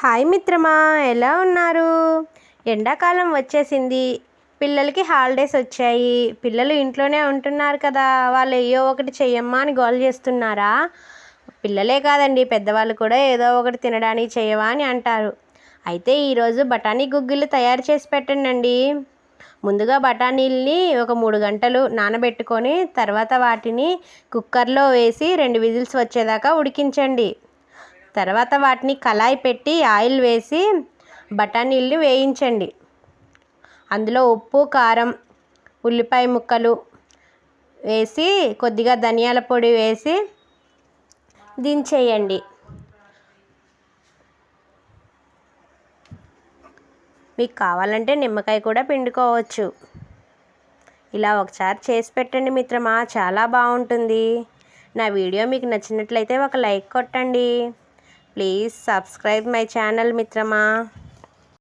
Hi మిత్రమా ఎలా ఉన్నారు? ఎండాకాలం వచ్చేసింది. పిల్లలకి హాలిడేస్ వచ్చాయి. పిల్లలు ఇంట్లోనే ఉంటున్నారు కదా వాళ్ళు ఏయో ఒకటి చెయ్యమ్మా అని గోల్ చేస్తున్నారా? పిల్లలే కాదండి పెద్దవాళ్ళు కూడా ఏదో ఒకటి తినడానికి చేయవా అని అంటారు. అయితే ఈరోజు బఠానీ గుగ్గిళ్ళు తయారు చేసి పెట్టండి ముందుగా బఠానీల్ని ఒక మూడు గంటలు నానబెట్టుకొని తర్వాత వాటిని కుక్కర్లో వేసి రెండు విజిల్స్ వచ్చేదాకా ఉడికించండి. తర్వాత వాటిని కళాయి పెట్టి ఆయిల్ వేసి బఠానీల్ని వేయించండి. అందులో ఉప్పు కారం ఉల్లిపాయ ముక్కలు వేసి కొద్దిగా ధనియాల పొడి వేసి దించేయండి. మీకు కావాలంటే నిమ్మకాయ కూడా పిండుకోవచ్చు. ఇలా ఒకసారి చేసి పెట్టండి మిత్రమా చాలా బాగుంటుంది. నా వీడియో మీకు నచ్చినట్లయితే ఒక లైక్ కొట్టండి. ప్లీజ్ సబ్స్క్రైబ్ మై ఛానల్ మిత్రమా